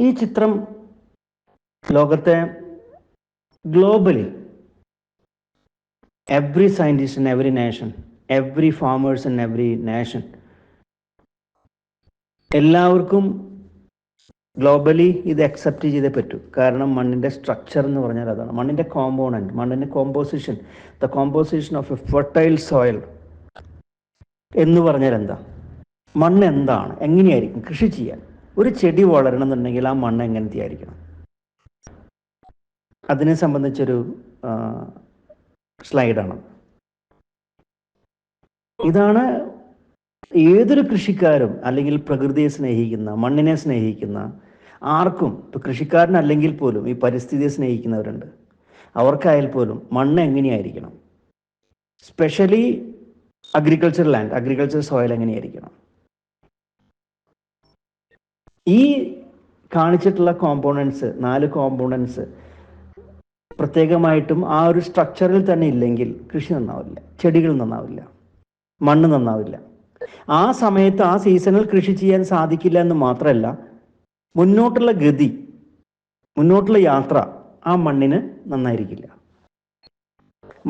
ഈ ചിത്രം ലോകത്തെ globally every scientist in every nation every farmers in every nation എല്ലാവർക്കും ഗ്ലോബലി ഇത് അക്സെപ്റ്റ് ചെയ്തേ പറ്റൂ. കാരണം മണ്ണിന്റെ സ്ട്രക്ചർ എന്ന് പറഞ്ഞാൽ അതാണ്. മണ്ണിന്റെ കോമ്പോണന്റ് മണ്ണിന്റെ composition the composition of a fertile soil എന്ന് പറഞ്ഞാൽ എന്താ? മണ്ണ് എന്താണ്? എങ്ങനെയായിരിക്കും? കൃഷി ചെയ്യാൻ. ഒരു ചെടി വളരണം എന്നുണ്ടെങ്കിൽ ആ മണ്ണ് എങ്ങനത്തെ ആയിരിക്കണം അതിനെ സംബന്ധിച്ചൊരു സ്ലൈഡാണ്. ഇതാണ് ഏതൊരു കൃഷിക്കാരും അല്ലെങ്കിൽ പ്രകൃതിയെ സ്നേഹിക്കുന്ന മണ്ണിനെ സ്നേഹിക്കുന്ന ആർക്കും ഇപ്പൊ കൃഷിക്കാരനല്ലെങ്കിൽ പോലും ഈ പരിസ്ഥിതിയെ സ്നേഹിക്കുന്നവരുണ്ട്. അവർക്കായാൽ പോലും മണ്ണ് എങ്ങനെയായിരിക്കണം? Specially agriculture land agriculture soil എങ്ങനെയായിരിക്കണം? ഈ കാണിച്ചിട്ടുള്ള കോമ്പോണൻസ് നാല് കോമ്പോണൻസ് പ്രത്യേകമായിട്ടും ആ ഒരു സ്ട്രക്ചറിൽ തന്നെ ഇല്ലെങ്കിൽ കൃഷി നന്നാവില്ല ചെടികൾ നന്നാവില്ല മണ്ണ് നന്നാവില്ല. ആ സമയത്ത് ആ സീസണിൽ കൃഷി ചെയ്യാൻ സാധിക്കില്ല എന്ന് മാത്രമല്ല മുന്നോട്ടുള്ള ഗതി മുന്നോട്ടുള്ള യാത്ര ആ മണ്ണിന് നന്നായിരിക്കില്ല.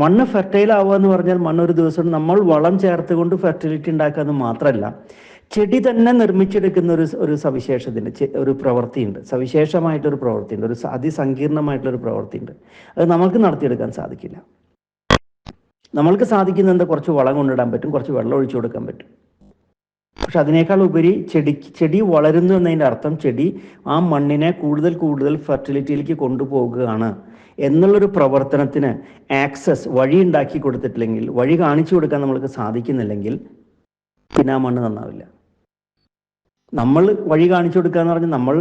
മണ്ണ് ഫെർട്ടൈൽ ആവുക എന്ന് പറഞ്ഞാൽ മണ്ണ് ഒരു ദിവസം നമ്മൾ വളം ചേർത്തുകൊണ്ട് ഫെർട്ടിലിറ്റി ഉണ്ടാക്കുക എന്ന് മാത്രമല്ല ചെടി തന്നെ നിർമ്മിച്ചെടുക്കുന്ന ഒരു ഒരു സവിശേഷതയുണ്ട്. ഒരു പ്രവൃത്തിയുണ്ട്. സവിശേഷമായിട്ടൊരു പ്രവൃത്തിയുണ്ട്. ഒരു അതിസങ്കീർണമായിട്ടുള്ള അതിസങ്കീർണമായിട്ടുള്ളൊരു പ്രവൃത്തിയുണ്ട്. അത് നമ്മൾക്ക് നടത്തിയെടുക്കാൻ സാധിക്കില്ല. നമ്മൾക്ക് സാധിക്കുന്ന എന്താ? കുറച്ച് വളം കൊണ്ടിടാൻ പറ്റും. കുറച്ച് വെള്ളം ഒഴിച്ചു കൊടുക്കാൻ പറ്റും. പക്ഷെ അതിനേക്കാൾ ഉപരി ചെടി ചെടി വളരുന്നു എന്നതിന്റെ അർത്ഥം ചെടി ആ മണ്ണിനെ കൂടുതൽ കൂടുതൽ ഫെർട്ടിലിറ്റിയിലേക്ക് കൊണ്ടുപോകുകയാണ് എന്നുള്ളൊരു പ്രവർത്തനത്തിന് ആക്സസ് വഴി ഉണ്ടാക്കി കൊടുത്തിട്ടില്ലെങ്കിൽ വഴി കാണിച്ചു കൊടുക്കാൻ നമ്മൾക്ക് സാധിക്കുന്നില്ലെങ്കിൽ പിന്നെ ആ മണ്ണ് നന്നാവില്ല. നമ്മൾ വഴി കാണിച്ചു കൊടുക്കുക എന്ന് പറഞ്ഞാൽ നമ്മൾ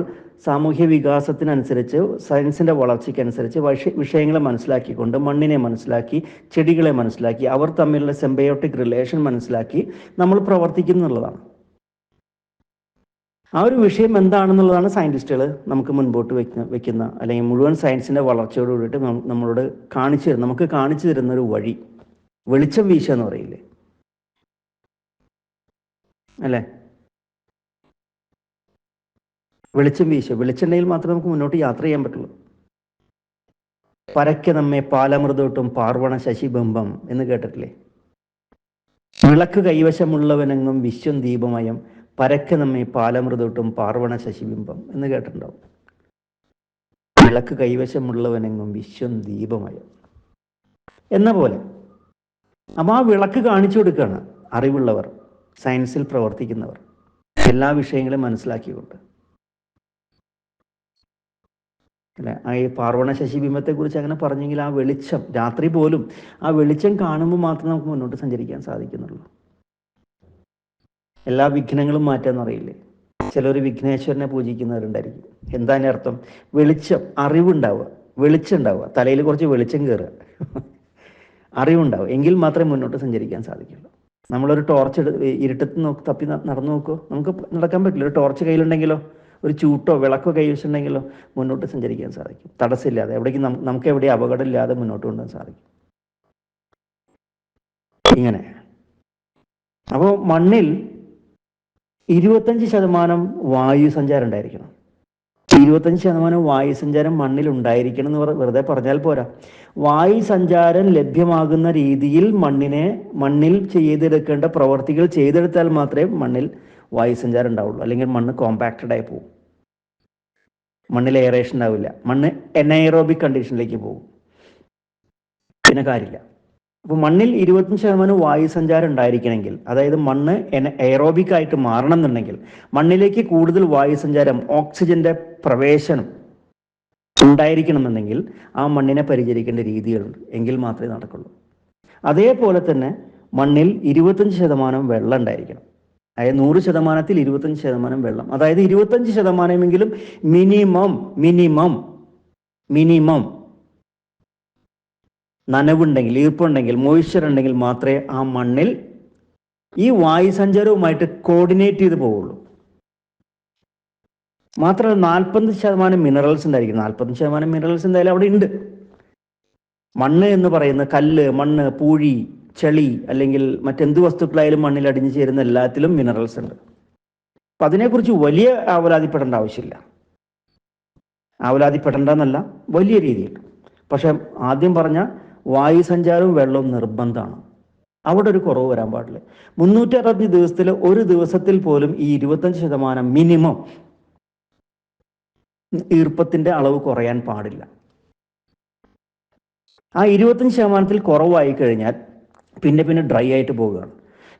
സാമൂഹ്യ വികാസത്തിനനുസരിച്ച് സയൻസിന്റെ വളർച്ചയ്ക്കനുസരിച്ച് വിഷ വിഷയങ്ങളെ മനസ്സിലാക്കിക്കൊണ്ട് മണ്ണിനെ മനസ്സിലാക്കി ചെടികളെ മനസ്സിലാക്കി അവർ തമ്മിലുള്ള സെമ്പയോട്ടിക് റിലേഷൻ മനസ്സിലാക്കി നമ്മൾ പ്രവർത്തിക്കുന്നുള്ളതാണ് ആ ഒരു വിഷയം എന്താണെന്നുള്ളതാണ് സയന്റിസ്റ്റുകൾ നമുക്ക് മുൻപോട്ട് വെക്കുന്ന വെക്കുന്ന അല്ലെങ്കിൽ മുഴുവൻ സയൻസിന്റെ വളർച്ചയോട് കൂടിയിട്ട് നമ്മളോട് കാണിച്ചു തരുന്ന നമുക്ക് കാണിച്ചു തരുന്ന ഒരു വഴി. വെളിച്ചം വീശ എന്ന് പറയില്ലേ? അല്ലേ? വെളിച്ചം വീശ. വെളിച്ചെണ്ണയിൽ മാത്രമേ നമുക്ക് മുന്നോട്ട് യാത്ര ചെയ്യാൻ പറ്റുള്ളൂ. പരക്കെ നമ്മെ പാലമൃതോട്ടും പാർവണ ശശിബിംബം എന്ന് കേട്ടിട്ടില്ലേ? വിളക്ക് കൈവശമുള്ളവനെങ്ങും വിശ്വം ദീപമയം പരക്കെ നമ്മെ പാലമൃതോട്ടും പാർവണ ശശിബിംബം എന്ന് കേട്ടിട്ടുണ്ടാവും. വിളക്ക് കൈവശമുള്ളവനെങ്ങും വിശ്വം ദീപമയം. എന്ന പോലെ അപ്പൊ ആ വിളക്ക് കാണിച്ചു കൊടുക്കുകയാണ് അറിവുള്ളവർ സയൻസിൽ പ്രവർത്തിക്കുന്നവർ. എല്ലാ വിഷയങ്ങളും മനസ്സിലാക്കിക്കൊണ്ട്. അല്ലെ? ആ ഈ പാർവണ ശശിബിംബത്തെ കുറിച്ച് അങ്ങനെ പറഞ്ഞെങ്കിൽ ആ വെളിച്ചം രാത്രി പോലും ആ വെളിച്ചം കാണുമ്പോൾ മാത്രമേ നമുക്ക് മുന്നോട്ട് സഞ്ചരിക്കാൻ സാധിക്കുന്നുള്ളൂ. എല്ലാ വിഘ്നങ്ങളും മാറ്റാൻ അറിയില്ലേ ചിലർ വിഘ്നേശ്വരനെ പൂജിക്കുന്നവരുണ്ടായിരിക്കും. എന്താ അതിന്റെ അർത്ഥം? വെളിച്ചം അറിവുണ്ടാവുക. വെളിച്ചം ഉണ്ടാവുക. തലയിൽ കുറച്ച് വെളിച്ചം കയറുക. അറിവുണ്ടാവുക. എങ്കിൽ മാത്രമേ മുന്നോട്ട് സഞ്ചരിക്കാൻ സാധിക്കുള്ളൂ. നമ്മളൊരു ടോർച്ച് എടു ഇരുട്ടത്ത് നോക്കി തപ്പി നടന്നു നോക്കുമോ നമുക്ക് നടക്കാൻ പറ്റില്ല. ഒരു ടോർച്ച് കയ്യിലുണ്ടെങ്കിലോ? ഒരു ചൂട്ടോ വിളക്കോ കൈവശമുണ്ടെങ്കിലോ മുന്നോട്ട് സഞ്ചരിക്കാൻ സാധിക്കും. തടസ്സമില്ലാതെ. എവിടേക്ക് നമുക്ക് എവിടെ അപകടമില്ലാതെ മുന്നോട്ട് കൊണ്ടുപോകാൻ സാധിക്കും. ഇങ്ങനെ. അപ്പോൾ മണ്ണിൽ ഇരുപത്തഞ്ച് ശതമാനം വായു സഞ്ചാരം ഉണ്ടായിരിക്കണം. ഇരുപത്തഞ്ച് ശതമാനം വായു സഞ്ചാരം മണ്ണിൽ ഉണ്ടായിരിക്കണം എന്ന് വെറുതെ പറഞ്ഞാൽ പോരാ. വായു സഞ്ചാരം ലഭ്യമാകുന്ന രീതിയിൽ മണ്ണിനെ മണ്ണിൽ ചെയ്തെടുക്കേണ്ട പ്രവർത്തികൾ ചെയ്തെടുത്താൽ മാത്രമേ മണ്ണിൽ വായു സഞ്ചാരം ഉണ്ടാവുള്ളൂ അല്ലെങ്കിൽ മണ്ണ് കോമ്പാക്റ്റഡ് ആയി പോകും. മണ്ണിൽ എയറേഷൻ ഉണ്ടാവില്ല. മണ്ണ് എനൈറോബിക് കണ്ടീഷനിലേക്ക് പോകും. പിന്നെ കാര്യമില്ല. അപ്പോൾ മണ്ണിൽ ഇരുപത്തഞ്ച് ശതമാനം വായു സഞ്ചാരം ഉണ്ടായിരിക്കണമെങ്കിൽ അതായത് മണ്ണ് എയറോബിക് ആയിട്ട് മാറണം എന്നുണ്ടെങ്കിൽ മണ്ണിലേക്ക് കൂടുതൽ വായു സഞ്ചാരം ഓക്സിജന്റെ പ്രവേശനം ഉണ്ടായിരിക്കണമെന്നുണ്ടെങ്കിൽ ആ മണ്ണിനെ പരിചരിക്കേണ്ട രീതികളുണ്ട്. എങ്കിൽ മാത്രമേ നടക്കുള്ളൂ. അതേപോലെ തന്നെ മണ്ണിൽ ഇരുപത്തഞ്ച് ശതമാനം വെള്ളം ഉണ്ടായിരിക്കണം. അതായത് നൂറ് ശതമാനത്തിൽ ഇരുപത്തഞ്ച് ശതമാനം വെള്ളം. അതായത് ഇരുപത്തഞ്ച് ശതമാനമെങ്കിലും മിനിമം മിനിമം മിനിമം നനവുണ്ടെങ്കിൽ ഈർപ്പുണ്ടെങ്കിൽ മോയ്സ്ചർ ഉണ്ടെങ്കിൽ മാത്രമേ ആ മണ്ണിൽ ഈ വായു സഞ്ചാരവുമായിട്ട് കോർഡിനേറ്റ് ചെയ്ത് പോവുള്ളൂ. മാത്രമല്ല നാൽപ്പത് ശതമാനം മിനറൽസ് ഉണ്ടായിരിക്കും. നാൽപ്പത് ശതമാനം മിനറൽസ് എന്തായാലും അവിടെ ഉണ്ട്. മണ്ണ് എന്ന് പറയുന്ന കല്ല് മണ്ണ് പൂഴി ചെളി അല്ലെങ്കിൽ മറ്റെന്ത് വസ്തുക്കളായാലും മണ്ണിൽ അടിഞ്ഞു ചേരുന്ന എല്ലാത്തിലും മിനറൽസ് ഉണ്ട്. അപ്പൊ അതിനെക്കുറിച്ച് വലിയ ആവലാതിപ്പെടേണ്ട ആവശ്യമില്ല. ആവലാതിപ്പെടേണ്ടെന്നല്ല വലിയ രീതിയിൽ. പക്ഷെ ആദ്യം പറഞ്ഞ വായു സഞ്ചാരവും വെള്ളവും നിർബന്ധമാണ്. അവിടെ ഒരു കുറവ് വരാൻ പാടില്ല. മുന്നൂറ്റി അറുപത്തഞ്ച് ദിവസത്തിൽ ഒരു ദിവസത്തിൽ പോലും ഈ ഇരുപത്തഞ്ച് ശതമാനം മിനിമം ഈർപ്പത്തിന്റെ അളവ് കുറയാൻ പാടില്ല. ആ ഇരുപത്തഞ്ച് ശതമാനത്തിൽ കുറവായി കഴിഞ്ഞാൽ പിന്നെ പിന്നെ ഡ്രൈ ആയിട്ട് പോവുകയാണ്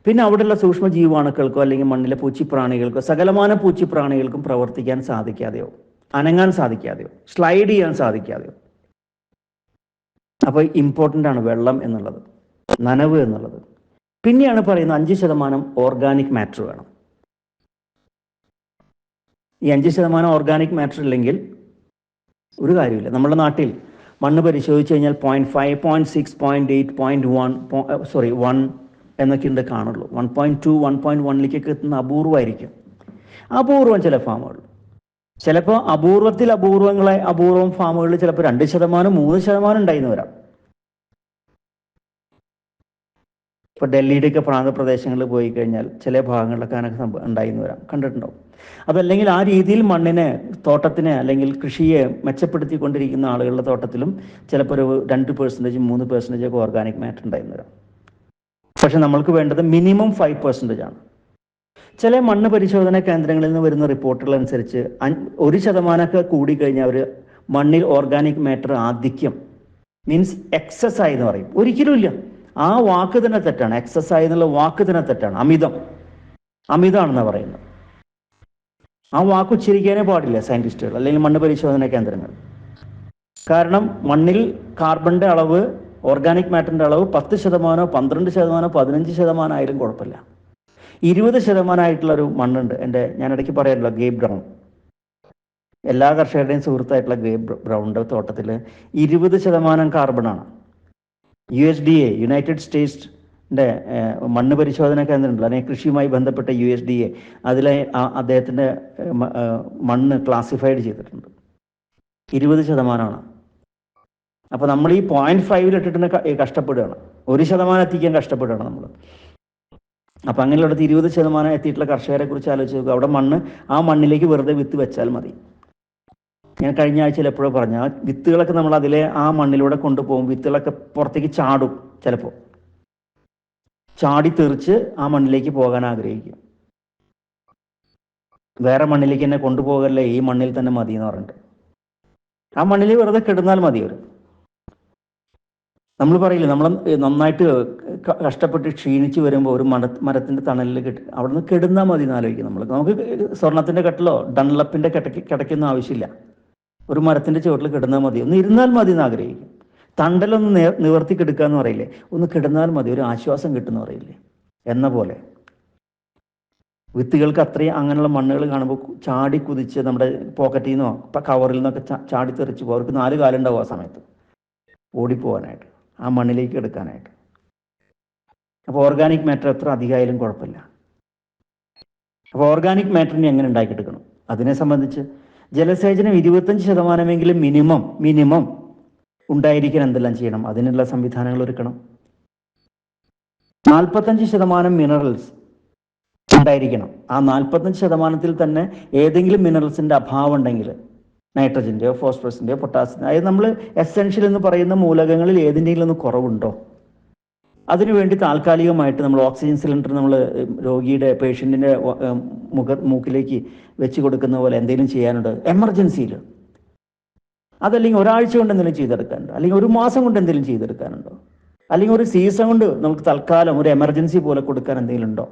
പിന്നെ അവിടെയുള്ള സൂക്ഷ്മ ജീവാണുക്കൾക്കോ അല്ലെങ്കിൽ മണ്ണിലെ പൂച്ചിപ്രാണികൾക്കോ സകലമാന പൂച്ചിപ്രാണികൾക്കും പ്രവർത്തിക്കാൻ സാധിക്കാതെയോ അനങ്ങാൻ സാധിക്കാതെയോ സ്ലൈഡ് ചെയ്യാൻ സാധിക്കാതെയോ. അപ്പോൾ ഇമ്പോർട്ടന്റ് ആണ് വെള്ളം എന്നുള്ളത് നനവ് എന്നുള്ളത്. പിന്നെയാണ് പറയുന്നത് അഞ്ച് ശതമാനം ഓർഗാനിക് മാറ്റർ വേണം. ഈ അഞ്ച് ശതമാനം ഓർഗാനിക് മാറ്റർ ഇല്ലെങ്കിൽ ഒരു കാര്യമില്ല നമ്മുടെ നാട്ടിൽ മണ്ണ് പരിശോധിച്ച് കഴിഞ്ഞാൽ point five point six point eight point one sorry one എന്നൊക്കെ ഉണ്ട് കാണുള്ളൂ. One point two one point വണ്ണിലേക്കൊക്കെ എത്തുന്ന അപൂർവമായിരിക്കും അപൂർവം ചില ഫാമുകൾ ചിലപ്പോൾ അപൂർവത്തിൽ അപൂർവങ്ങളെ അപൂർവം ഫാമുകളിൽ ചിലപ്പോൾ രണ്ട് ശതമാനം മൂന്ന് ശതമാനം ഉണ്ടായിരുന്നു വരാം. ഇപ്പൊ ഡൽഹിയുടെയൊക്കെ പ്രാന്തപ്രദേശങ്ങളിൽ പോയി കഴിഞ്ഞാൽ ചില ഭാഗങ്ങളിലൊക്കെ അങ്ങനെ സംഭവം ഉണ്ടായിന്ന് വരാം. കണ്ടിട്ടുണ്ടാവും. അതല്ലെങ്കിൽ ആ രീതിയിൽ മണ്ണിനെ തോട്ടത്തിനെ അല്ലെങ്കിൽ കൃഷിയെ മെച്ചപ്പെടുത്തിക്കൊണ്ടിരിക്കുന്ന ആളുകളുടെ തോട്ടത്തിലും ചിലപ്പോൾ ഒരു രണ്ട് പെർസെന്റേജ് മൂന്ന് പെർസെന്റേജ് ഒക്കെ ഓർഗാനിക് മാറ്റർ ഉണ്ടായിരുന്നു വരാം. പക്ഷെ നമ്മൾക്ക് വേണ്ടത് മിനിമം ഫൈവ് പെർസെന്റേജ് ആണ്. ചില മണ്ണ് പരിശോധന കേന്ദ്രങ്ങളിൽ നിന്ന് വരുന്ന റിപ്പോർട്ടുകൾ അനുസരിച്ച് ഒരു ശതമാനമൊക്കെ കൂടിക്കഴിഞ്ഞാൽ അവർ മണ്ണിൽ ഓർഗാനിക് മാറ്റർ ആധിക്യം മീൻസ് എക്സസ് ആയി എന്ന് പറയും. ഒരിക്കലും ഇല്ല. ആ വാക്ക് തന്നെ തെറ്റാണ്. എക്സസ് ആയി എന്നുള്ള വാക്ക് തന്നെ തെറ്റാണ്. അമിതം. അമിതാണെന്ന് പറയുന്നത്. ആ വാക്ക് ഉച്ചരിക്കാനേ പാടില്ല സയന്റിസ്റ്റുകൾ അല്ലെങ്കിൽ മണ്ണ് പരിശോധന കേന്ദ്രങ്ങൾ. കാരണം മണ്ണിൽ കാർബണിന്റെ അളവ് ഓർഗാനിക് മാറ്ററിന്റെ അളവ് പത്ത് ശതമാനോ പന്ത്രണ്ട് ശതമാനോ പതിനഞ്ച് ശതമാനം ആയാലും കുഴപ്പമില്ല. ഇരുപത് ശതമാനമായിട്ടുള്ള ഒരു മണ്ണുണ്ട്. എന്റെ ഞാൻ ഇടയ്ക്ക് പറയാമല്ലോ ഗേബ് ബ്രൗൺ എല്ലാ കർഷകരുടെയും സുഹൃത്തായിട്ടുള്ള ഗേബ് ബ്രൗണിന്റെ തോട്ടത്തിൽ ഇരുപത് ശതമാനം കാർബണാണ് U S D A United സ്റ്റേറ്റ്സിന്റെ മണ്ണ് പരിശോധന കേന്ദ്രമുണ്ടല്ലോ അല്ലെങ്കിൽ കൃഷിയുമായി ബന്ധപ്പെട്ട യു എസ് ഡി എ അതിലെ അദ്ദേഹത്തിന്റെ മണ്ണ് ക്ലാസിഫൈഡ് ചെയ്തിട്ടുണ്ട്. ഇരുപത് ശതമാനമാണ്. അപ്പൊ നമ്മൾ ഈ പോയിന്റ് ഫൈവിൽ ഇട്ടിട്ട് കഷ്ടപ്പെടുകയാണ്. ഒരു ശതമാനം എത്തിക്കാൻ കഷ്ടപ്പെടുകയാണ് നമ്മൾ. അപ്പൊ അങ്ങനെയുള്ളത് ഇരുപത് ശതമാനം എത്തിയിട്ടുള്ള കർഷകരെ കുറിച്ച് ആലോചിച്ച് നോക്കുക. അവിടെ മണ്ണ് ആ മണ്ണിലേക്ക് വെറുതെ വിത്ത് വെച്ചാൽ മതി. ഞാൻ കഴിഞ്ഞ ആഴ്ചയിൽ എപ്പോഴും പറഞ്ഞ വിത്തുകളൊക്കെ നമ്മൾ അതിലെ ആ മണ്ണിലൂടെ കൊണ്ടുപോകും. വിത്തുകളൊക്കെ പുറത്തേക്ക് ചാടും ചിലപ്പോൾ ചാടി തെറിച്ച് ആ മണ്ണിലേക്ക് പോകാൻ ആഗ്രഹിക്കും. വേറെ മണ്ണിലേക്ക് എന്നെ കൊണ്ടുപോകല്ലേ ഈ മണ്ണിൽ തന്നെ മതി എന്ന് പറഞ്ഞിട്ട്. ആ മണ്ണിൽ വെറുതെ കിടന്നാൽ മതി അവർ നമ്മൾ പറയില്ലേ നമ്മൾ നന്നായിട്ട് കഷ്ടപ്പെട്ട് ക്ഷീണിച്ച് വരുമ്പോൾ ഒരു മര മരത്തിന്റെ തണലിൽ കെട്ടി അവിടെ നിന്ന് കെടുന്നാൽ മതി എന്ന് ആലോചിക്കും നമ്മൾ. നമുക്ക് സ്വർണത്തിന്റെ കെട്ടലോ ഡൺലപ്പിന്റെ കിടക്കി കിടക്കുന്ന ആവശ്യമില്ല. ഒരു മരത്തിന്റെ ചുവട്ടിൽ കിടന്നാൽ മതി. ഒന്ന് ഇരുന്നാൽ മതി എന്ന് ആഗ്രഹിക്കും. തണ്ടലൊന്ന് നിവർത്തി കിടക്കുക എന്ന് പറയില്ലേ? ഒന്ന് കിടന്നാൽ മതി ഒരു ആശ്വാസം കിട്ടുമെന്ന് പറയില്ലേ? എന്ന പോലെ. വിത്തുകൾക്ക് അത്രയും അങ്ങനെയുള്ള മണ്ണുകൾ കാണുമ്പോൾ ചാടി കുതിച്ച് നമ്മുടെ പോക്കറ്റിൽ നിന്നോ കവറിൽ നിന്നൊക്കെ ചാടി തെറിച്ച് പോകും അവർക്ക് നാല് കാലുണ്ടാവും ആ സമയത്ത്. ഓടിപ്പോവാനായിട്ട്. ആ മണ്ണിലേക്ക് എടുക്കാനായിട്ട്. അപ്പോൾ ഓർഗാനിക് മാറ്റർ എത്ര അധികമായാലും കുഴപ്പമില്ല. അപ്പോൾ ഓർഗാനിക് മാറ്ററിനെ എങ്ങനെ ഉണ്ടാക്കിയെടുക്കണം? അതിനെ സംബന്ധിച്ച് ജലസേചനം ഇരുപത്തഞ്ച് ശതമാനമെങ്കിലും മിനിമം മിനിമം ഉണ്ടായിരിക്കാൻ എന്തെല്ലാം ചെയ്യണം? അതിനുള്ള സംവിധാനങ്ങൾ ഒരുക്കണം. നാൽപ്പത്തഞ്ച് ശതമാനം മിനറൽസ് ഉണ്ടായിരിക്കണം. ആ നാൽപ്പത്തഞ്ച് ശതമാനത്തിൽ തന്നെ ഏതെങ്കിലും മിനറൽസിന്റെ അഭാവം ഉണ്ടെങ്കിൽ നൈട്രജന്റെയോ ഫോസ്ഫറസിന്റെയോ പൊട്ടാസ്യത്തിന്റെയോ അതായത് നമ്മൾ എസെൻഷ്യൽ എന്ന് പറയുന്ന മൂലകങ്ങളിൽ ഏതിന്റെങ്കിലും ഒന്ന് കുറവുണ്ടോ? അതിനുവേണ്ടി താൽക്കാലികമായിട്ട് നമ്മൾ ഓക്സിജൻ സിലിണ്ടർ നമ്മൾ രോഗിയുടെ പേഷ്യന്റിന്റെ മുഖ മൂക്കിലേക്ക് വെച്ച് കൊടുക്കുന്ന പോലെ എന്തെങ്കിലും ചെയ്യാനുണ്ട്. എമർജൻസിയിൽ അതല്ലെങ്കിൽ ഒരാഴ്ച കൊണ്ട് എന്തെങ്കിലും ചെയ്തെടുക്കാനുണ്ടോ. അല്ലെങ്കിൽ ഒരു മാസം കൊണ്ട് എന്തെങ്കിലും ചെയ്തെടുക്കാനുണ്ടോ? അല്ലെങ്കിൽ ഒരു സീസൺ കൊണ്ട് നമുക്ക് തൽക്കാലം ഒരു എമർജൻസി പോലെ കൊടുക്കാൻ എന്തെങ്കിലും ഉണ്ടോ?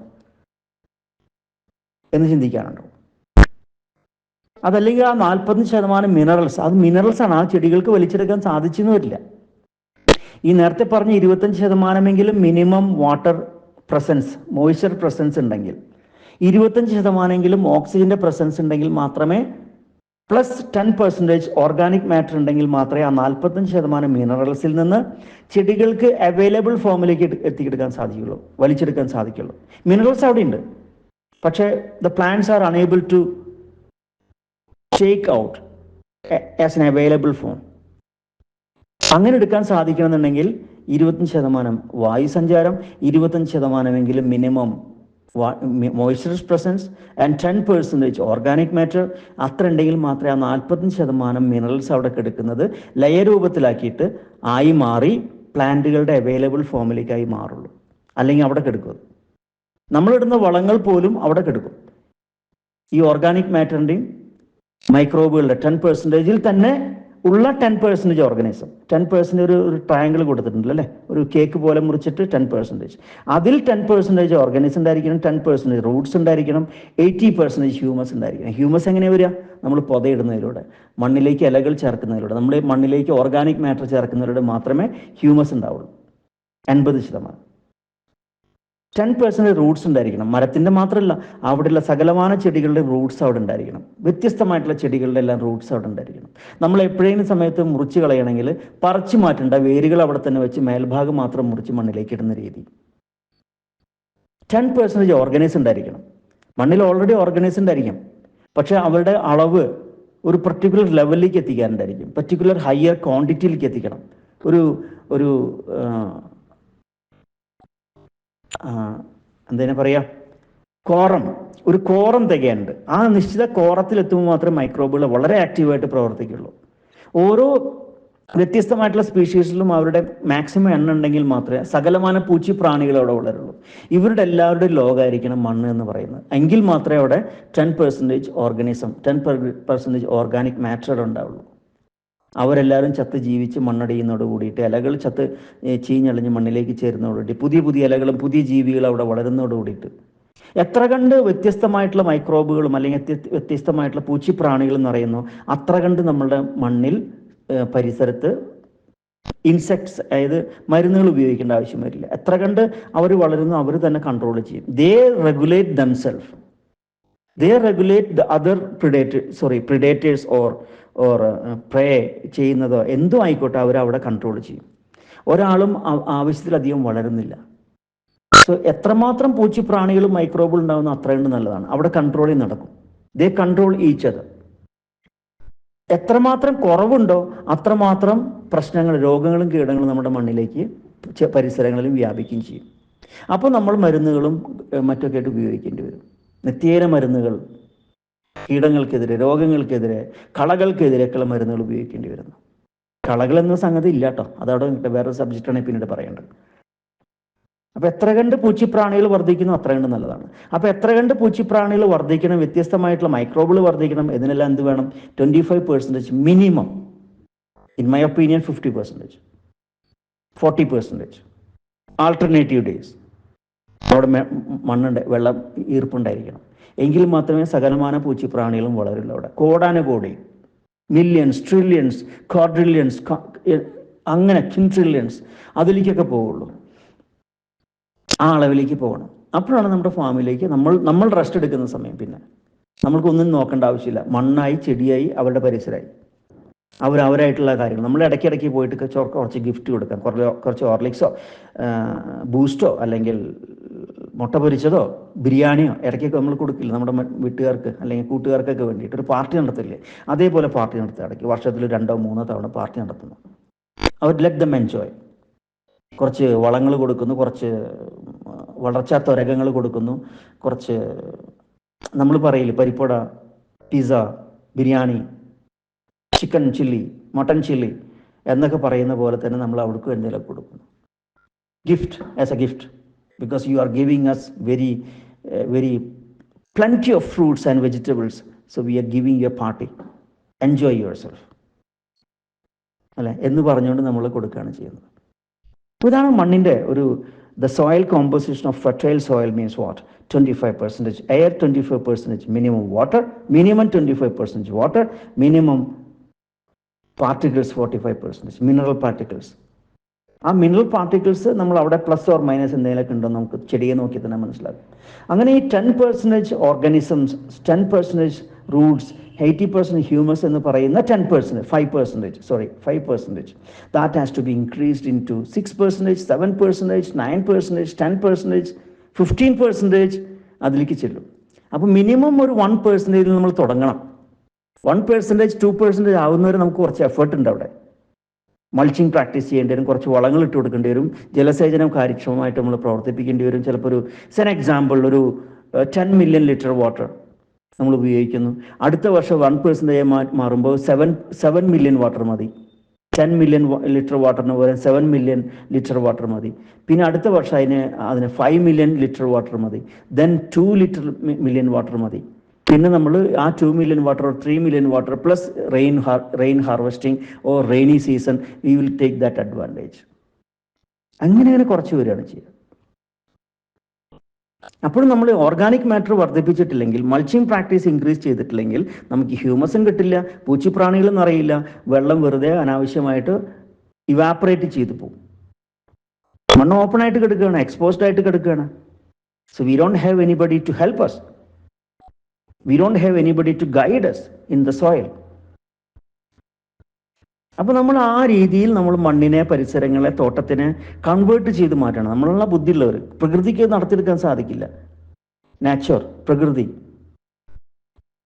എന്ന് ചിന്തിക്കാനുണ്ടോ? അതല്ലെങ്കിൽ ആ നാൽപ്പത്തഞ്ച് ശതമാനം മിനറൽസ് അത് മിനറൽസ് ആണ്. ആ ചെടികൾക്ക് വലിച്ചെടുക്കാൻ സാധിച്ചെന്ന് വരില്ല. ഈ നേരത്തെ പറഞ്ഞ ഇരുപത്തഞ്ച് ശതമാനമെങ്കിലും minimum water presence moisture presence ഉണ്ടെങ്കിൽ ഇരുപത്തഞ്ച് ശതമാനമെങ്കിലും ഓക്സിജന്റെ പ്രസൻസ് ഉണ്ടെങ്കിൽ മാത്രമേ plus ten percentage organic matter ഉണ്ടെങ്കിൽ മാത്രമേ ആ നാൽപ്പത്തഞ്ച് ശതമാനം മിനറൽസിൽ നിന്ന് ചെടികൾക്ക് അവൈലബിൾ ഫോമിലേക്ക് എത്തിക്കെടുക്കാൻ സാധിക്കുള്ളൂ വലിച്ചെടുക്കാൻ സാധിക്കുള്ളൂ. മിനറൽസ് അവിടെ ഉണ്ട് പക്ഷേ the plants are unable to shake out as an available form അങ്ങനെ എടുക്കാൻ സാധിക്കണമെന്നുണ്ടെങ്കിൽ ഇരുപത്തഞ്ച് ശതമാനം വായു സഞ്ചാരം ഇരുപത്തഞ്ച് ശതമാനമെങ്കിലും minimum moistures presence and ten percentage organic matter അത്ര ഉണ്ടെങ്കിൽ മാത്രമേ ആ നാൽപ്പത്തഞ്ച് ശതമാനം മിനറൽസ് അവിടെ കിടക്കുന്നത് ലയരൂപത്തിലാക്കിയിട്ട് ആയി മാറി പ്ലാന്റുകളുടെ അവൈലബിൾ ഫോമിലേക്കായി മാറുള്ളൂ. അല്ലെങ്കിൽ അവിടെ കിടക്കും. നമ്മളിടുന്ന വളങ്ങൾ പോലും അവിടെ കിടക്കും. ഈ ഓർഗാനിക് മാറ്ററിന്റെയും മൈക്രോബുകളുടെ ടെൻ പെർസെന്റേജിൽ തന്നെ ഉള്ള ten percentage organism ten percent ഒരു ഒരു ട്രയാങ്കിൾ കൊടുത്തിട്ടുണ്ട് അല്ലേ? ഒരു കേക്ക് പോലെ മുറിച്ചിട്ട് ടെൻ പെർസെന്റേജ് അതിൽ ടെൻ പെർസെന്റേജ് ഓർഗനിസം ഉണ്ടായിരിക്കണം ടെൻ പെർസെന്റേജ് റൂട്ട്സ് ഉണ്ടായിരിക്കണം എയ്റ്റി പെർസെന്റേജ് ഹ്യൂമസ് ഉണ്ടായിരിക്കണം. ഹ്യൂമസ് എങ്ങനെ വരിക? നമ്മൾ പൊതയിടുന്നതിലൂടെ മണ്ണിലേക്ക് ഇലകൾ ചേർക്കുന്നതിലൂടെ നമ്മുടെ മണ്ണിലേക്ക് ഓർഗാനിക് മാറ്റർ ചേർക്കുന്നതിലൂടെ മാത്രമേ ഹ്യൂമസ് ഉണ്ടാവുള്ളൂ. എൺപത് ശതമാനം. ടെൻ പെർസെന്റ് റൂട്ട്സ് ഉണ്ടായിരിക്കണം. മരത്തിന്റെ മാത്രമല്ല അവിടെയുള്ള സകലമാന ചെടികളുടെ റൂട്ട്സ് അവിടെ ഉണ്ടായിരിക്കണം. വ്യത്യസ്തമായിട്ടുള്ള ചെടികളുടെ എല്ലാം റൂട്ട്സ് അവിടെ ഉണ്ടായിരിക്കണം. നമ്മൾ എപ്പോഴേലും സമയത്ത് മുറിച്ച് കളയണമെങ്കിൽ പറിച്ചു മാറ്റേണ്ട വേരുകൾ അവിടെ തന്നെ വെച്ച് മേൽഭാഗം മാത്രം മുറിച്ച് മണ്ണിലേക്ക് ഇടുന്ന രീതി. ടെൻ പെർസെന്റേജ് ഓർഗനൈസ് ഉണ്ടായിരിക്കണം. മണ്ണിൽ ഓൾറെഡി ഓർഗനൈസ് ഉണ്ടായിരിക്കും. പക്ഷേ അവരുടെ അളവ് ഒരു പർട്ടിക്കുലർ ലെവലിലേക്ക് എത്തിക്കാനുണ്ടായിരിക്കും. പർട്ടിക്കുലർ ഹയർ ക്വാണ്ടിറ്റിയിലേക്ക് എത്തിക്കണം. ഒരു ഒരു എന്തതിനെ പറയാ? കോറം. ഒരു കോറം തികയുണ്ട് ആ നിശ്ചിത കോറത്തിൽ എത്തുമ്പോൾ മാത്രമേ മൈക്രോബുകൾ വളരെ ആക്റ്റീവായിട്ട് പ്രവർത്തിക്കുള്ളൂ. ഓരോ വ്യത്യസ്തമായിട്ടുള്ള സ്പീഷീസിലും അവരുടെ മാക്സിമം എണ്ണം ഉണ്ടെങ്കിൽ മാത്രമേ സകലമാന പൂച്ചി പ്രാണികൾ അവിടെ വളരുള്ളൂ. ഇവരുടെ എല്ലാവരുടെയും ലോകമായിരിക്കണം മണ്ണ് എന്ന് പറയുന്നത്. എങ്കിൽ മാത്രമേ അവിടെ ten percentage organism ten percentage organic matter ഉണ്ടാവുള്ളൂ. അവരെല്ലാവരും ചത്ത് ജീവിച്ച് മണ്ണടിയുന്നതോട് കൂടിയിട്ട് ഇലകൾ ചത്ത് ചീഞ്ഞളിഞ്ഞ് മണ്ണിലേക്ക് ചേരുന്നതോടുകൂടി പുതിയ പുതിയ ഇലകളും പുതിയ ജീവികളും അവിടെ വളരുന്നതോട് കൂടിയിട്ട്. എത്ര കണ്ട് വ്യത്യസ്തമായിട്ടുള്ള മൈക്രോബുകളും അല്ലെങ്കിൽ വ്യത്യസ്തമായിട്ടുള്ള പൂച്ചിപ്രാണികളും പറയുന്നു അത്ര കണ്ട് നമ്മളുടെ മണ്ണിൽ പരിസരത്ത് ഇൻസെക്ട്സ് അതായത് മരുന്നുകൾ ഉപയോഗിക്കേണ്ട ആവശ്യം വരില്ല. എത്ര കണ്ട് അവർ വളരുന്നു അവർ തന്നെ കൺട്രോൾ ചെയ്യും. They regulate themself they regulate the other predators sorry predators or or prey ചെയ്യുന്നതോ എന്തോ ആയിക്കോട്ടെ അവർ അവിടെ കൺട്രോൾ ചെയ്യും. ഒരാളും ആവശ്യത്തിലധികം വളരുന്നില്ല. സോ എത്രമാത്രം പൂച്ചി പ്രാണികളും മൈക്രോബുകൾ ഉണ്ടാകുന്ന അത്രയുണ്ട് നല്ലതാണ്. അവിടെ കൺട്രോളിൽ നടക്കും. ദേ കൺട്രോൾ ഈച്ച് അത് എത്രമാത്രം കുറവുണ്ടോ അത്രമാത്രം പ്രശ്നങ്ങൾ രോഗങ്ങളും കീടങ്ങളും നമ്മുടെ മണ്ണിലേക്ക് പരിസരങ്ങളിലും വ്യാപിക്കുകയും ചെയ്യും. അപ്പോൾ നമ്മൾ മരുന്നുകളും മറ്റൊക്കെ ആയിട്ട് ഉപയോഗിക്കേണ്ടി വരും. നിത്യേന മരുന്നുകൾ കീടങ്ങൾക്കെതിരെ രോഗങ്ങൾക്കെതിരെ കളകൾക്കെതിരെയൊക്കെയുള്ള മരുന്നുകൾ ഉപയോഗിക്കേണ്ടി വരുന്നു. കളകൾ എന്ന സംഗതി ഇല്ല കേട്ടോ അതവിടെ വേറെ സബ്ജക്റ്റാണ് പിന്നീട് പറയേണ്ടത്. അപ്പൊ എത്ര കണ്ട് പൂച്ചിപ്രാണികൾ വർദ്ധിക്കുന്നു അത്ര കണ്ട് നല്ലതാണ്. അപ്പൊ എത്ര കണ്ട് പൂച്ചിപ്രാണികൾ വർദ്ധിക്കണം വ്യത്യസ്തമായിട്ടുള്ള മൈക്രോബുകൾ വർദ്ധിക്കണം ഇതിനെല്ലാം എന്ത് വേണം? Twenty five percentage minimum in my opinion fifty percentage forty percentage alternative days അവിടെ മണ്ണുണ്ട് വെള്ളം ഈർപ്പുണ്ടായിരിക്കണം. എങ്കിൽ മാത്രമേ സകലമാന പൂച്ചിപ്രാണികളും വളരുള്ളൂ അവിടെ. കോടാനുകോടി മില്യൺസ് ട്രില്യൺസ് ക്വാഡ്രില്യൺസ് അങ്ങനെ ക്വിൻട്രില്യൺസ് അതിലേക്കൊക്കെ പോവുള്ളൂ. ആ അളവിലേക്ക് പോകണം. അപ്പോഴാണ് നമ്മുടെ ഫാമിലേക്ക് നമ്മൾ നമ്മൾ റെസ്റ്റ് എടുക്കുന്ന സമയം പിന്നെ. നമ്മൾക്കൊന്നും നോക്കേണ്ട ആവശ്യമില്ല. മണ്ണായി ചെടിയായി അവരുടെ പരിസരമായി. അവർ അവരായിട്ടുള്ള കാര്യങ്ങൾ. നമ്മൾ ഇടയ്ക്കിടയ്ക്ക് പോയിട്ട് കുറച്ച് ഗിഫ്റ്റ് കൊടുക്കാം. കുറച്ച് കുറച്ച് ബൂസ്റ്റോ അല്ലെങ്കിൽ മുട്ട പൊരിച്ചതോ ബിരിയാണിയോ ഇടയ്ക്കൊക്കെ നമ്മൾ കൊടുക്കില്ല നമ്മുടെ വീട്ടുകാർക്ക് അല്ലെങ്കിൽ കൂട്ടുകാർക്കൊക്കെ വേണ്ടിയിട്ട് ഒരു പാർട്ടി നടത്തില്ലേ? അതേപോലെ പാർട്ടി നടത്തുക ഇടയ്ക്ക്. വർഷത്തിൽ രണ്ടോ മൂന്നോ തവണ പാർട്ടി നടത്തുന്നു. അവർ ലെറ്റ് ദം എൻജോയ് കുറച്ച് വളങ്ങൾ കൊടുക്കുന്നു കുറച്ച് വളർച്ചാ ത്വരകങ്ങൾ കൊടുക്കുന്നു കുറച്ച് നമ്മൾ പറയില്ല പരിപ്പട pizza biryani chicken chilli mutton chilli എന്നൊക്കെ പറയുന്ന പോലെ തന്നെ നമ്മൾ അവർക്ക് എന്തെങ്കിലും കൊടുക്കുന്നു. Gift as a gift because you are giving us very, uh, very plenty of fruits and vegetables. So we are giving you a party. Enjoy yourself. അല്ലെ എന്ന് പറഞ്ഞുകൊണ്ട് നമ്മൾ കൊടുക്കുകയാണ് ചെയ്യുന്നത് അപ്പോൾ ഇതാണ് മണ്ണിന്റെ ഒരു the soil composition of fertile soil means what twenty five percentage air twenty five percentage minimum water minimum twenty five percentage water minimum particles forty five percentage mineral particles ആ മിനറൽ പാർട്ടിക്കിൾസ് നമ്മൾ അവിടെ plus or minus എന്തെങ്കിലുമൊക്കെ ഉണ്ടോ നമുക്ക് ചെടിയെ നോക്കി തന്നെ മനസ്സിലാകും. അങ്ങനെ ഈ ten percentage organisms ten percentage roots eighty percent humus എന്ന് പറയുന്ന ten percentage five percentage sorry five percentage that has to be increased into six percentage seven percentage nine percentage ten percentage fifteen percentage അതിലേക്ക് ചെല്ലും. അപ്പോൾ minimum ഒരു one പെർസെന്റേജിൽ നമ്മൾ തുടങ്ങണം. One percentage two percentage ആവുന്നവരെ നമുക്ക് കുറച്ച് എഫേർട്ട് ഉണ്ട് അവിടെ. മൾച്ചിങ് പ്രാക്ടീസ് ചെയ്യേണ്ടി വരും കുറച്ച് വളങ്ങൾ ഇട്ട് കൊടുക്കേണ്ടി വരും ജലസേചനം കാര്യക്ഷമമായിട്ട് നമ്മൾ പ്രവർത്തിപ്പിക്കേണ്ടി വരും. ചിലപ്പോൾ ഒരു സെൻ എക്സാമ്പിൾ ഒരു ടെൻ മില്യൺ ലിറ്റർ വാട്ടർ നമ്മൾ ഉപയോഗിക്കുന്നു. അടുത്ത വർഷം വൺ പെർസെന്റേജ് മാറുമ്പോൾ സെവൻ സെവൻ മില്യൺ വാട്ടർ മതി. ടെൻ മില്യൺ ലിറ്റർ വാട്ടറിന് പകരം സെവൻ മില്യൺ ലിറ്റർ വാട്ടർ മതി. പിന്നെ അടുത്ത വർഷം അതിന് അതിന് ഫൈവ് മില്യൺ ലിറ്റർ വാട്ടർ മതി. Then two litre million water മതി. പിന്നെ നമ്മൾ ആ two million water three million water plus rain rain harvesting or rainy season we will take that advantage അങ്ങനെ അങ്ങനെ കുറച്ച് വരികയാണ് ചെയ്യുക. അപ്പോൾ നമ്മൾ ഓർഗാനിക് മാറ്റർ വർദ്ധിപ്പിച്ചിട്ടില്ലെങ്കിൽ മൾച്ചിങ് പ്രാക്ടീസ് ഇൻക്രീസ് ചെയ്തിട്ടില്ലെങ്കിൽ നമുക്ക് ഹ്യൂമസും കിട്ടില്ല പൂച്ചിപ്രാണികളും അറിയില്ല വെള്ളം വെറുതെ അനാവശ്യമായിട്ട് ഇവാപ്പറേറ്റ് ചെയ്തു പോകും. മണ്ണ് ഓപ്പൺ ആയിട്ട് കിടക്കുകയാണ് എക്സ്പോസ്ഡ് ആയിട്ട് കിടക്കുകയാണ്. So we don't have anybody to help us we don't have anybody to guide us in the soil അപ്പൊ നമ്മൾ ആ രീതിയിൽ നമ്മൾ മണ്ണിനെ പരിസരങ്ങളെ തോട്ടത്തിനെ കൺവേർട്ട് ചെയ്ത് മാറ്റണം. നമ്മളുള്ള ബുദ്ധിയുള്ളവർ പ്രകൃതിക്ക് നടത്തിയെടുക്കാൻ സാധിക്കില്ല. നാച്ചർ പ്രകൃതി.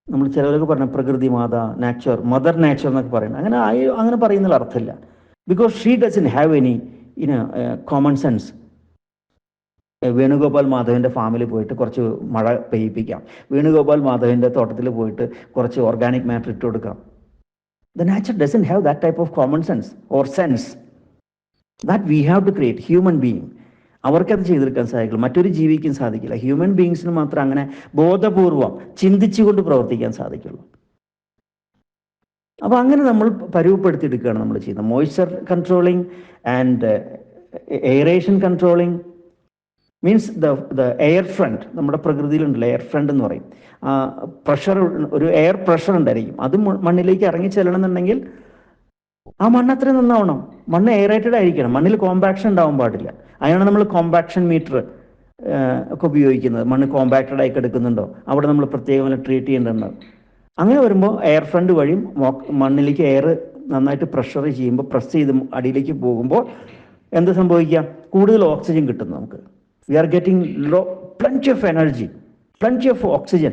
നമ്മൾ ചിലവരൊക്കെ പറഞ്ഞ പ്രകൃതി മാത നാച്ചർ മദർ നാച്ചർ എന്നൊക്കെ പറയുന്നത്. അങ്ങനെ അങ്ങനെ പറയുന്നതിൽ അർത്ഥമില്ല. Because she doesn't have any in common sense Venugopal മാധവന്റെ ഫാമിൽ പോയിട്ട് കുറച്ച് മഴ പെയ്യിപ്പിക്കാം. വേണുഗോപാൽ മാധവന്റെ തോട്ടത്തിൽ പോയിട്ട് കുറച്ച് ഓർഗാനിക് മാറ്റർ ഇട്ട് കൊടുക്കാം. The nature doesn't have that type of common sense or sense that we have to create human being. അവർക്കത് ചെയ്തെടുക്കാൻ സാധിക്കില്ല. മറ്റൊരു ജീവിക്കും സാധിക്കില്ല. ഹ്യൂമൻ ബീങ്സിന് മാത്രം അങ്ങനെ ബോധപൂർവം ചിന്തിച്ചുകൊണ്ട് പ്രവർത്തിക്കാൻ സാധിക്കുള്ളൂ. അപ്പൊ അങ്ങനെ നമ്മൾ പരുവപ്പെടുത്തിയെടുക്കുകയാണ് നമ്മൾ ചെയ്യുന്നത്. Moisture controlling and aeration controlling means the the air friend നമ്മുടെ പ്രകൃതിയിലുണ്ടല്ലോ എയർ ഫ്രണ്ട് എന്ന് പറയും. പ്രഷർ ഒരു എയർ പ്രഷർ ഉണ്ടായിരിക്കും. അത് മണ്ണിലേക്ക് ഇറങ്ങി ചെല്ലണമെന്നുണ്ടെങ്കിൽ ആ മണ്ണ് അത്ര നന്നാവണം. മണ്ണ് എയറേറ്റഡ് ആയിരിക്കണം. മണ്ണിൽ കോമ്പാക്ഷൻ ഉണ്ടാവാൻ പാടില്ല. അതിനാണ് നമ്മൾ കോമ്പാക്ഷൻ മീറ്റർ ഒക്കെ ഉപയോഗിക്കുന്നത്. മണ്ണ് കോമ്പാക്റ്റഡ് ആയി കിടക്കുന്നുണ്ടോ? അവിടെ നമ്മൾ പ്രത്യേകം ട്രീറ്റ് ചെയ്യേണ്ടത് അങ്ങനെ വരുമ്പോൾ എയർ ഫ്രണ്ട് വഴിയും മണ്ണിലേക്ക് എയർ നന്നായിട്ട് പ്രഷർ ചെയ്യുമ്പോൾ പ്രസ് ചെയ്ത് അടിയിലേക്ക് പോകുമ്പോൾ എന്ത് സംഭവിക്കുക? കൂടുതൽ ഓക്സിജൻ കിട്ടും നമുക്ക്. We are getting low, plenty of energy, plenty of oxygen.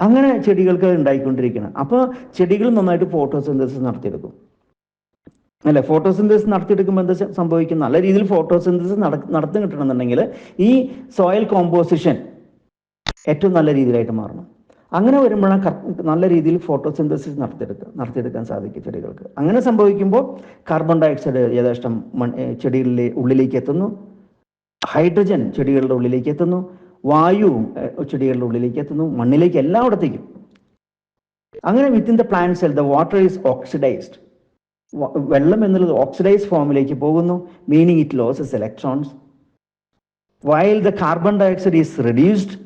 അങ്ങനെ ചെടികൾക്ക് ഉണ്ടായിക്കൊണ്ടിരിക്കണം. അപ്പോൾ ചെടികൾ നന്നായിട്ട് ഫോട്ടോസിന്തസിസ് നടത്തിയെടുക്കും. അല്ലെ? ഫോട്ടോസിന്തസിസ് നടത്തിയെടുക്കുമ്പോൾ എന്താ സംഭവിക്കും? നല്ല രീതിയിൽ ഫോട്ടോസിന്തസിസ് നടത്തി കിട്ടണമെന്നുണ്ടെങ്കിൽ ഈ സോയിൽ കോമ്പോസിഷൻ ഏറ്റവും നല്ല രീതിയിലായിട്ട് മാറണം. അങ്ങനെ വരുമ്പോഴാണ് നല്ല രീതിയിൽ ഫോട്ടോസിന്തസിസ് നടത്തിയെടുക്കുക നടത്തിയെടുക്കാൻ സാധിക്കും ചെടികൾക്ക്. അങ്ങനെ സംഭവിക്കുമ്പോൾ കാർബൺ ഡയോക്സൈഡ് യഥേഷ്ടം മൺ- ചെടികളിലെ ഉള്ളിലേക്ക് എത്തുന്നു. ഹൈഡ്രജൻ ചെടികളുടെ ഉള്ളിലേക്ക് എത്തുന്നു. വായു ചെടികളുടെ ഉള്ളിലേക്ക് എത്തുന്നു. മണ്ണിലേക്ക് എല്ലായിടത്തേക്കും അങ്ങനെ within the plant cell the water is oxidized വെള്ളം എന്നുള്ളത് ഓക്സിഡൈസ് ഫോമിലേക്ക് പോകുന്നു. Meaning it loses electrons while the carbon dioxide is reduced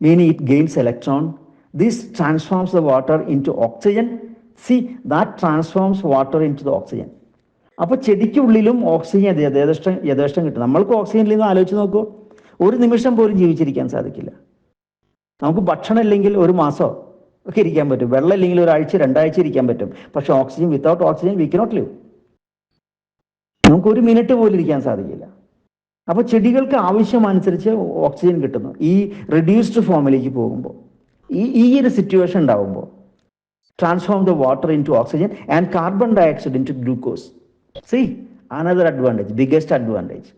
meaning it gains electron this transforms the water into oxygen see that transforms water into the oxygen. അപ്പൊ ചെടിക്കുള്ളിലും oxygen യഥേ- യഥേഷ്ടം യഥേഷ്ടം കിട്ടും. നമ്മൾക്ക് ഓക്സിജൻ ഇല്ലെന്ന് ആലോചിച്ച് നോക്കൂ. ഒരു നിമിഷം പോലും ജീവിച്ചിരിക്കാൻ സാധിക്കില്ല. നമുക്ക് ഭക്ഷണം ഇല്ലെങ്കിൽ ഒരു മാസോ ഒക്കെ ഇരിക്കാൻ പറ്റും. വെള്ളം ഇല്ലെങ്കിൽ ഒരാഴ്ച രണ്ടാഴ്ച ഇരിക്കാൻ പറ്റും. പക്ഷെ oxygen without oxygen we cannot live നമുക്ക് ഒരു മിനിറ്റ് പോലും ഇരിക്കാൻ സാധിക്കില്ല. അപ്പോൾ ചെടികൾക്ക് ആവശ്യമനുസരിച്ച് ഓക്സിജൻ കിട്ടുന്നു. ഈ റിഡ്യൂസ്ഡ് ഫോമിലേക്ക് പോകുമ്പോൾ ഈ ഈ ഒരു സിറ്റുവേഷൻ ഉണ്ടാവുമ്പോൾ transform the water into oxygen and carbon dioxide into glucose see another advantage biggest advantage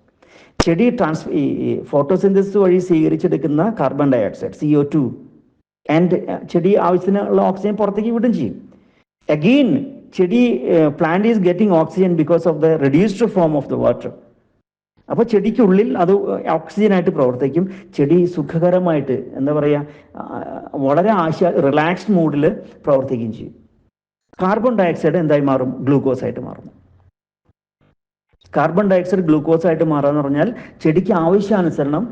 ചെടി ട്രാൻസ് ഈ ഫോട്ടോസിന്തസിസ് വഴി സ്വീകരിച്ചെടുക്കുന്ന carbon dioxide C O two and ചെടി ആവശ്യത്തിനുള്ള ഓക്സിജൻ പുറത്തേക്ക് വിടും ചെയ്യും. അഗെയിൻ ചെടി plant is getting oxygen because of the reduced form of the water അപ്പോൾ ചെടിക്കുള്ളിൽ അത് ഓക്സിജനായിട്ട് പ്രവർത്തിക്കും. ചെടി സുഖകരമായിട്ട് എന്താ പറയുക വളരെ ആശ റിലാക്സ്ഡ് മൂഡിൽ പ്രവർത്തിക്കുകയും ചെയ്യും. കാർബൺ ഡയോക്സൈഡ് എന്തായി മാറും? ഗ്ലൂക്കോസ് ആയിട്ട് മാറും കാർബൺ ഡയോക്സൈഡ് ഗ്ലൂക്കോസ് ആയിട്ട് മാറാന്ന് പറഞ്ഞാൽ ചെടിക്ക് ആവശ്യാനുസരണം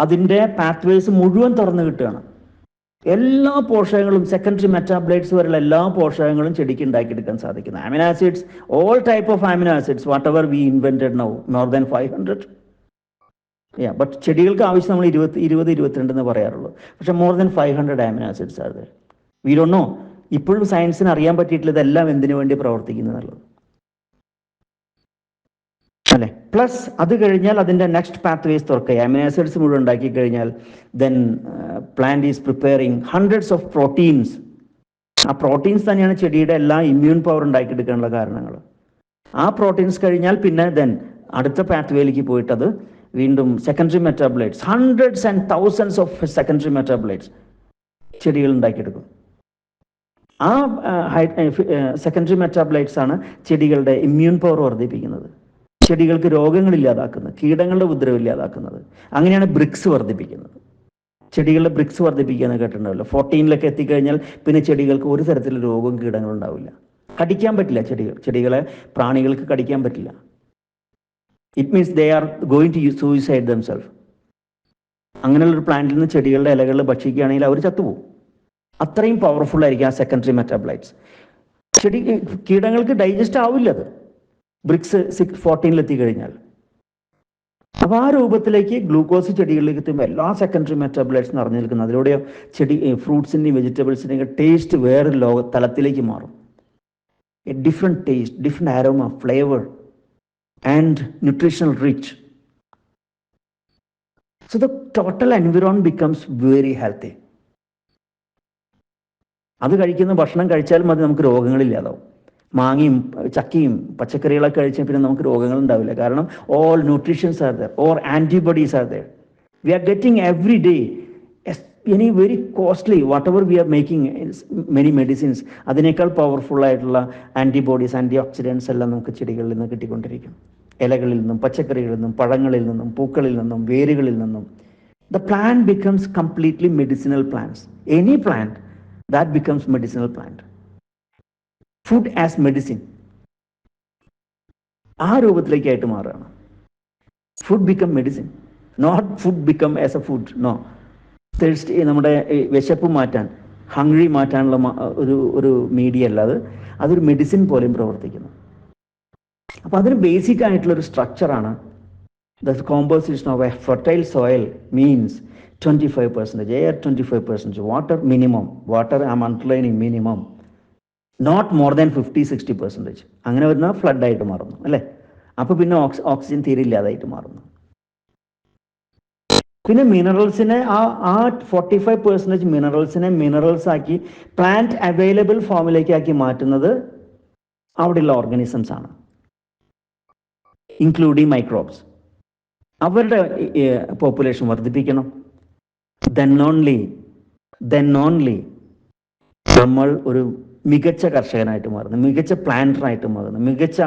അതിന്റെ പാത്വേസ് മുഴുവൻ തുറന്നു കിട്ടുകയാണ്. എല്ലാ പോഷകങ്ങളും സെക്കൻഡറി മെറ്റാബ്ലൈറ്റ്സ് വരെയുള്ള എല്ലാ പോഷകങ്ങളും ചെടിക്ക് ഉണ്ടാക്കിയെടുക്കാൻ സാധിക്കുന്നു. Amino acids all type of amino acids whatever we invented now more than five hundred yeah but ചെടികൾക്ക് ആവശ്യം നമ്മൾ ഇരുപത്തി ഇരുപത് ഇരുപത്തിരണ്ട് എന്ന് പറയാറുള്ളൂ. പക്ഷെ more than five hundred amino acids ആണ് വി ഡോ നോ ഇപ്പോഴും സയൻസിന് അറിയാൻ പറ്റിയിട്ടില്ല ഇതെല്ലാം എന്തിനു വേണ്ടി പ്രവർത്തിക്കുന്നു എന്നുള്ളത്. അല്ലെ? പ്ലസ് അത് കഴിഞ്ഞാൽ അതിന്റെ നെക്സ്റ്റ് പാത്ത് വേസ് തുറക്കുക അമിനോസൈഡ്സ് മുഴുവൻ ഉണ്ടാക്കി കഴിഞ്ഞാൽ then plant is preparing hundreds of proteins ആ പ്രോട്ടീൻസ് തന്നെയാണ് ചെടിയുടെ എല്ലാ ഇമ്മ്യൂൺ പവർ ഉണ്ടാക്കിയെടുക്കാനുള്ള കാരണങ്ങൾ. ആ പ്രോട്ടീൻസ് കഴിഞ്ഞാൽ പിന്നെ ദെൻ അടുത്ത പാത്വേയിലേക്ക് പോയിട്ട് അത് വീണ്ടും secondary metabolites hundreds and thousands of secondary metabolites ചെടികൾ ഉണ്ടാക്കിയെടുക്കും. ആ സെക്കൻഡറി മെറ്റാബിലൈറ്റ്സ് ആണ് ചെടികളുടെ ഇമ്മ്യൂൺ പവർ വർദ്ധിപ്പിക്കുന്നത്. ചെടികൾക്ക് രോഗങ്ങൾ രോഗങ്ങളില്ലാതാക്കുന്നത് കീടങ്ങളുടെ ഉപദ്രവം ഇല്ലാതാക്കുന്നത്. അങ്ങനെയാണ് ബ്രിക്സ് വർദ്ധിപ്പിക്കുന്നത്. ചെടികളുടെ ബ്രിക്സ് വർദ്ധിപ്പിക്കുക എന്ന് കേട്ടിട്ടുണ്ടാവല്ലോ ഫോർട്ടീനിലൊക്കെ എത്തിക്കഴിഞ്ഞാൽ പിന്നെ ചെടികൾക്ക് ഒരു തരത്തിലുള്ള രോഗവും കീടങ്ങളും ഉണ്ടാവില്ല. കടിക്കാൻ പറ്റില്ല ചെടികൾ ചെടികളെ പ്രാണികൾക്ക് കടിക്കാൻ പറ്റില്ല. It means they are going to suicide themself അങ്ങനെയുള്ള ഒരു പ്ലാന്റിൽ നിന്ന് ചെടികളുടെ ഇലകളിൽ ഭക്ഷിക്കുകയാണെങ്കിൽ അവർ ചത്തുപോകും. അത്രയും പവർഫുൾ ആയിരിക്കും ആ സെക്കൻഡറി മെറ്റാബ്ലൈറ്റ്സ് ചെടി കീടങ്ങൾക്ക് ഡൈജസ്റ്റ് ആവില്ല അത്. ബ്രിക്സ് സിക്സ് ഫോർട്ടീനിലെത്തി കഴിഞ്ഞാൽ അപ്പൊ ആ രൂപത്തിലേക്ക് ഗ്ലൂക്കോസ് ചെടികളിലേക്ക് എത്തുമ്പോൾ എല്ലാ സെക്കൻഡറി മെറ്റാബിലൈറ്റ്സ് നിറഞ്ഞു നിൽക്കുന്നത് അതിലൂടെ ചെടി ഫ്രൂട്ട്സിന്റെയും വെജിറ്റബിൾസിന്റെയും ടേസ്റ്റ് വേറെ ലോക തലത്തിലേക്ക് മാറും. A different taste different aroma flavour and nutritional rich so the total environ becomes very healthy അത് കഴിക്കുന്ന ഭക്ഷണം കഴിച്ചാൽ മതി നമുക്ക് രോഗങ്ങളില്ലാതാവും. മാങ്ങയും ചക്കയും പച്ചക്കറികളൊക്കെ കഴിച്ചാൽ പിന്നെ നമുക്ക് രോഗങ്ങൾ ഉണ്ടാവില്ല കാരണം all nutritions are there or antibodies are there we are getting every day any very costly whatever we are making many medicines അതിനേക്കാൾ പവർഫുൾ ആയിട്ടുള്ള ആന്റിബോഡീസ് ആന്റി ഓക്സിഡൻസ് എല്ലാം നമുക്ക് ചെടികളിൽ നിന്ന് കിട്ടിക്കൊണ്ടിരിക്കും. ഇലകളിൽ നിന്നും പച്ചക്കറികളിൽ നിന്നും പഴങ്ങളിൽ നിന്നും പൂക്കളിൽ നിന്നും വേരുകളിൽ നിന്നും. The plant becomes completely medicinal plants any plant that becomes medicinal plant food as medicine ആ രൂപത്തിലേക്കായിട്ട് മാറുകയാണ്. Food become medicine not food become as a food no thirst നമ്മുടെ വിശപ്പ് മാറ്റാൻ ഹംഗ്രി മാറ്റാനുള്ള ഒരു ഒരു മീഡിയ അല്ല അത്. അതൊരു മെഡിസിൻ പോലെയും പ്രവർത്തിക്കുന്നു. അപ്പോൾ അതിന് ബേസിക് ആയിട്ടുള്ള ഒരു സ്ട്രക്ചറാണ് the composition of a fertile soil means twenty five percentage air twenty five percentage water minimum water am underlining minimum not more than fifty sixty percentage അങ്ങനെ വരുന്ന ഫ്ലഡായിട്ട് മാറുന്നു അല്ലേ? അപ്പോൾ പിന്നെ ഓക്സി ഓക്സിജൻ തീരെ ഇല്ലാതായിട്ട് മാറുന്നു. പിന്നെ മിനറൽസിനെ ആ ആ ഫോർട്ടി ഫൈവ് പെർസെന്റേജ് മിനറൽസിനെ മിനറൽസ് ആക്കി പ്ലാന്റ് അവൈലബിൾ ഫോമിലേക്ക് ആക്കി മാറ്റുന്നത് അവിടെയുള്ള ഓർഗാനിസംസ് ആണ്. ഇൻക്ലൂഡിങ് മൈക്രോബ്സ് അവരുടെ പോപ്പുലേഷൻ വർദ്ധിപ്പിക്കണം. ദെൻ ഓൺലി ദെൻ ഓൺലി നമ്മൾ ഒരു മികച്ച കർഷകനായിട്ട് മാറുന്നു മികച്ച പ്ലാന്ററായിട്ട് മാറുന്നു മികച്ച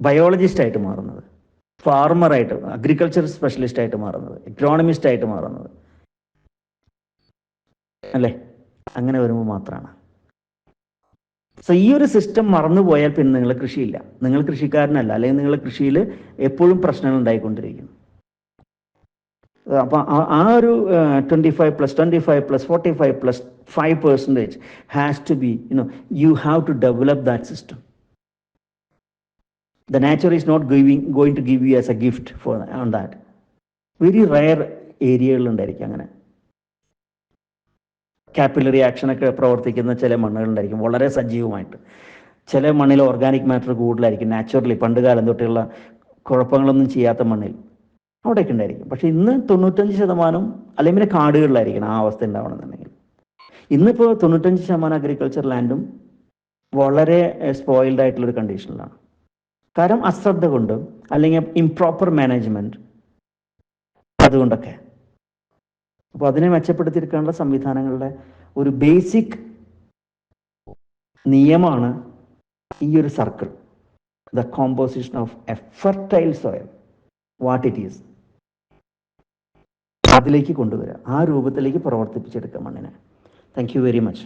ബയോളജിസ്റ്റായിട്ട് മാറുന്നത് ഫാർമറായിട്ട് അഗ്രികൾച്ചർ സ്പെഷ്യലിസ്റ്റ് ആയിട്ട് മാറുന്നത് എക്കണോമിസ്റ്റ് ആയിട്ട് മാറുന്നത്. അല്ലേ? അങ്ങനെ വരുമ്പോൾ മാത്രമാണ്. സോ ഈ ഒരു സിസ്റ്റം മറന്നുപോയാൽ പിന്നെ നിങ്ങൾ കൃഷിയില്ല. നിങ്ങൾ കൃഷിക്കാരനല്ല. അല്ലെങ്കിൽ നിങ്ങളുടെ കൃഷിയിൽ എപ്പോഴും പ്രശ്നങ്ങൾ ഉണ്ടായിക്കൊണ്ടിരിക്കും. അപ്പൊ ആ- ഒരു twenty five plus twenty five plus forty five plus five percentage has to be you know you have to develop that system the nature is not giving going to give you as a gift for on that very rare ഏരിയകളിലുണ്ടായിരിക്കും അങ്ങനെ. Capillary ആക്ഷനൊക്കെ പ്രവർത്തിക്കുന്ന ചില മണ്ണുകളുണ്ടായിരിക്കും വളരെ സജീവമായിട്ട്. ചില മണ്ണിൽ organic matter കൂടുതലായിരിക്കും naturally പണ്ട് കാലം തൊട്ടുള്ള കുഴപ്പങ്ങളൊന്നും ചെയ്യാത്ത മണ്ണിൽ. അവിടെയൊക്കെ ഉണ്ടായിരിക്കും പക്ഷെ ഇന്ന് തൊണ്ണൂറ്റഞ്ച് ശതമാനം അല്ലെങ്കിൽ പിന്നെ കാടുകളിലായിരിക്കണം ആ അവസ്ഥ ഉണ്ടാവണമെന്നുണ്ടെങ്കിൽ. ഇന്നിപ്പോൾ തൊണ്ണൂറ്റഞ്ച് ശതമാനം അഗ്രികൾച്ചർ ലാൻഡും വളരെ സ്പോയിൽഡ് ആയിട്ടുള്ള ഒരു കണ്ടീഷനിലാണ് കാരണം അശ്രദ്ധ കൊണ്ട് അല്ലെങ്കിൽ ഇംപ്രോപ്പർ മാനേജ്മെന്റ് അതുകൊണ്ടൊക്കെ. അപ്പോൾ അതിനെ മെച്ചപ്പെടുത്തിയെടുക്കാനുള്ള സംവിധാനങ്ങളുടെ ഒരു ബേസിക് നിയമമാണ് ഈ ഒരു circle the composition of a fertile soil what it is അതിലേക്ക് കൊണ്ടുവരിക ആ രൂപത്തിലേക്ക് പ്രവർത്തിപ്പിച്ചെടുക്കുക മണ്ണിനെ. Thank you very much